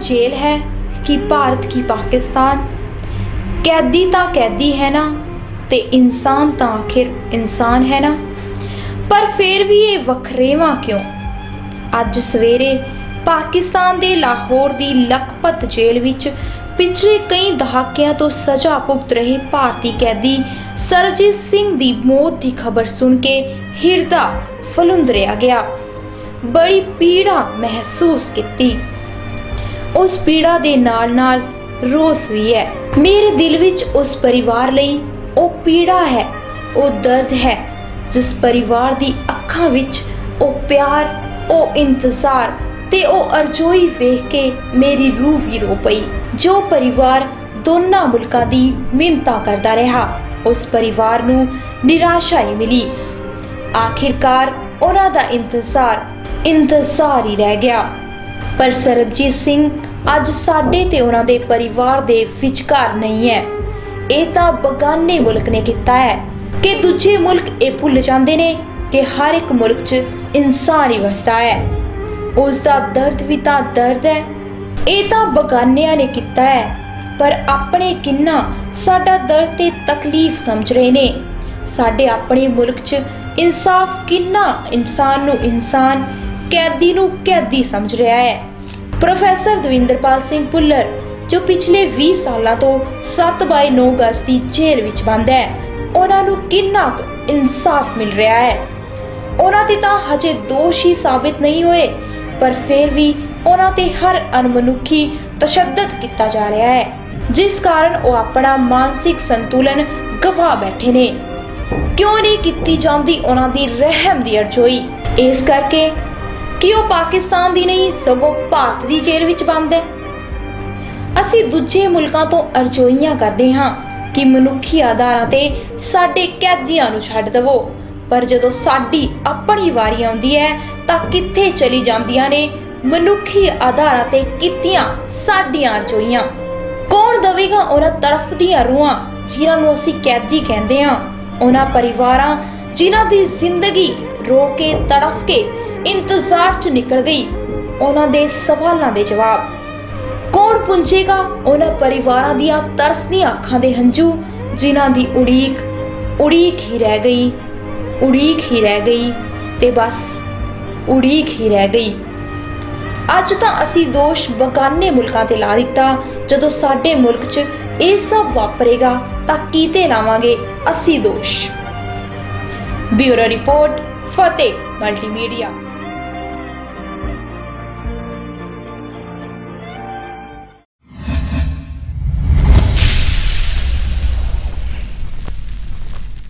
Jail है कि ਭਾਰਤ ਕੀ ਪਾਕਿਸਤਾਨ ਕੈਦੀ ਤਾਂ ਕੈਦੀ ਹੈ ਨਾ ਤੇ ਇਨਸਾਨ ਤਾਂ ਆਖਿਰ ਇਨਸਾਨ ਹੈ ਨਾ ਪਰ ਫਿਰ ਵੀ ਇਹ ਵਖਰੇਵਾਂ ਕਿਉਂ ਅੱਜ ਸਵੇਰੇ ਪਾਕਿਸਤਾਨ ਦੇ ਲਾਹੌਰ ਦੀ ਲਖਪਤ ਜੇਲ੍ਹ ਵਿੱਚ ਪਿਛਲੇ ਕਈ ਦਹਾਕਿਆਂ ਤੋਂ ਸਜ਼ਾ ਭੁਗਤ ਰਹੇ ਭਾਰਤੀ ਕੈਦੀ ਸਰਜੀਤ ਸਿੰਘ ਦੀ ਮੌਤ ਦੀ ਖਬਰ ਸੁਣ ਕੇ ਹਿਰਦਾ ਫਲੁੰਦਰਿਆ ਗਿਆ ਬੜੀ ਪੀੜਾ ਮਹਿਸੂਸ ਕੀਤੀ ਉਸ ਪੀੜਾ ਦੇ ਨਾਲ-ਨਾਲ ਰੋਸ ਵੀ ਹੈ। ਮੇਰੇ ਦਿਲ ਵਿੱਚ ਉਸ ਪਰਿਵਾਰ ਲਈ ਉਹ ਪੀੜਾ ਹੈ, ਉਹ ਦਰਦ ਹੈ, ਜਿਸ ਪਰਿਵਾਰ ਦੀ ਅੱਖਾਂ ਵਿੱਚ ਉਹ ਪਿਆਰ, ਉਹ ਇੰਤਜ਼ਾਰ ਤੇ ਉਹ ਅਰਜ਼ੋਈ ਵੇਖ ਕੇ ਮੇਰੀ ਰੂਹ ਵੀ ਰੋ ਪਈ। ਜੋ ਪਰਿਵਾਰ ਦੋਨਾਂ ਮੁਲਕਾਂ ਦੀ ਮਿੰਤਾ ਕਰਦਾ ਰਿਹਾ, ਉਸ ਪਰਿਵਾਰ ਨੂੰ ਨਿਰਾਸ਼ਾ ਹੀ ਮਿਲੀ। ਆਖਿਰਕਾਰ ਉਹਨਾਂ ਦਾ ਇੰਤਜ਼ਾਰ ਇੰਤਜ਼ਾਰ ਹੀ ਰਹਿ ਗਿਆ। ਪਰ ਸਰਬਜੀਤ ਸਿੰਘ ਅੱਜ ਸਾਡੇ ਤੇ ਉਹਨਾਂ ਦੇ ਪਰਿਵਾਰ ਦੇ ਵਿਚਕਾਰ ਨਹੀਂ ਹੈ। ਇਹ ਤਾਂ ਬਗਾਨੇ ਮੁਲਕ ਨੇ ਕੀਤਾ ਹੈ ਕਿ ਦੂਜੇ ਮੁਲਕ ਇਹ ਭੁੱਲ ਜਾਂਦੇ ਨੇ ਕਿ ਹਰ ਇੱਕ ਮੁਲਕ 'ਚ ਇਨਸਾਨ ਹੀ ਵਸਦਾ ਹੈ। ਉਸ ਦਾ ਦਰਦ ਵੀ ਤਾਂ ਦਰਦ ਹੈ। ਇਹ ਤਾਂ ਬਗਾਨਿਆਂ ਨੇ ਕੀਤਾ ਹੈ। ਪਰ ਆਪਣੇ ਕਿੰਨਾ ਸਾਡਾ ਦਰਦ ਤੇ ਤਕਲੀਫ ਸਮਝ ਰਹੇ ਨੇ। ਸਾਡੇ ਆਪਣੇ ਮੁਲਕ 'ਚ ਇਨਸਾਫ ਕਿੰਨਾ ਇਨਸਾਨ ਨੂੰ ਇਨਸਾਨ ਕੈਦੀ ਨੂੰ ਕੈਦੀ ਸਮਝ ਰਿਹਾ ਹੈ। ਪ੍ਰੋਫੈਸਰ ਦਵਿੰਦਰਪਾਲ ਸਿੰਘ ਪੁੱਲਰ ਜੋ ਪਿਛਲੇ 20 ਸਾਲਾਂ ਤੋਂ 7/9 ਗਜ਼ ਦੀ ਜੇਲ੍ਹ ਵਿੱਚ ਬੰਦ ਹੈ, ਉਹਨਾਂ ਨੂੰ ਕਿੰਨਾ ਇਨਸਾਫ ਮਿਲ ਰਿਹਾ ਹੈ? ਉਹਨਾਂ ਤੇ ਤਾਂ ਹਜੇ ਦੋਸ਼ੀ ਸਾਬਿਤ ਨਹੀਂ ਹੋਏ, ਪਰ ਫਿਰ ਵੀ ਉਹਨਾਂ ਤੇ ਹਰ ਅਨਮਨੁੱਖੀ ਤਸ਼ੱਦਦ ਕੀਤਾ ਜਾ ਰਿਹਾ ਹੈ, ਜਿਸ ਕਾਰਨ ਉਹ ਆਪਣਾ ਮਾਨਸਿਕ ਸੰਤੁਲਨ ਗਵਾ ਬੈਠੇ ਨੇ। ਕਿਉਂ ਨਹੀਂ ਕੀਤੀ ਜਾਂਦੀ ਉਹਨਾਂ ਦੀ ਰਹਿਮ ਦੀ ਅਰਜ਼ੋਈ? ਇਸ ਕਰਕੇ ਕਿ ਉਹ ਪਾਕਿਸਤਾਨ ਦੀ ਨਹੀਂ, ਸਗੋਂ ਭਾਰਤ ਦੀ ਜੇਲ੍ਹ ਵਿੱਚ ਬੰਦ ਹੈ। ਅਸੀਂ ਦੂਜੇ ਮੁਲਕਾਂ ਤੋਂ ਅਰਜ਼ੋਈਆਂ ਕਰਦੇ ਹਾਂ ਕਿ ਮਨੁੱਖੀ ਆਧਾਰਾਂ ਤੇ ਸਾਡੇ ਕੈਦੀਆਂ ਨੂੰ ਛੱਡ ਦੇਵੋ। ਪਰ ਜਦੋਂ ਸਾਡੀ ਆਪਣੀ ਵਾਰੀ ਆਉਂਦੀ ਹੈ, ਤਾਂ ਕਿੱਥੇ ਚਲੀ ਜਾਂਦੀਆਂ ਨੇ ਮਨੁੱਖੀ ਆਧਾਰਾਂ ਤੇ ਕੀਤੀਆਂ ਸਾਡੀਆਂ ਅਰਜ਼ੋਈਆਂ? ਕੌਣ ਦਵੇਗਾ ਉਹਨਾਂ ਤੜਫਦੀਆਂ ਰੂਹਾਂ ਜਿਨ੍ਹਾਂ ਨੂੰ ਅਸੀਂ ਕੈਦੀ ਕਹਿੰਦੇ ਹਾਂ? ਉਹਨਾਂ ਪਰਿਵਾਰਾਂ ਜਿਨ੍ਹਾਂ ਦੀ ਜ਼ਿੰਦਗੀ ਰੋ ਕੇ, ਤੜਫ ਕੇ ਇੰਤਜ਼ਾਰ 'ਚ ਨਿਕਲ ਗਈ। ਉਹਨਾਂ ਦੇ ਸਵਾਲਾਂ ਦੇ ਜਵਾਬ। ਕੌਣ ਪੁੰਚੇਗਾ ਉਹਨਾਂ ਪਰਿਵਾਰਾਂ ਦੀਆਂ ਤਰਸਦੀਆਂ ਅੱਖਾਂ ਦੇ ਹੰਝੂ, ਜਿਨ੍ਹਾਂ ਦੀ ਉਡੀਕ ਉਡੀਕ ਹੀ ਰਹਿ ਗਈ, ਉਡੀਕ ਹੀ ਰਹਿ ਗਈ ਤੇ ਬਸ ਉਡੀਕ ਹੀ ਰਹਿ ਗਈ। ਅੱਜ ਤਾਂ ਅਸੀਂ ਦੋਸ਼ ਬਗਾਨੇ ਮੁਲਕਾਂ ਤੇ ਲਾ ਦਿੱਤਾ। ਜਦੋਂ ਸਾਡੇ ਮੁਲਕ 'ਚ ਇਹ ਸਭ ਵਾਪਰੇਗਾ, ਤਾਂ ਕੀਤੇ ਲਾਵਾਂਗੇ ਅਸੀਂ ਦੋਸ਼। Bureau report, Fateh multimedia.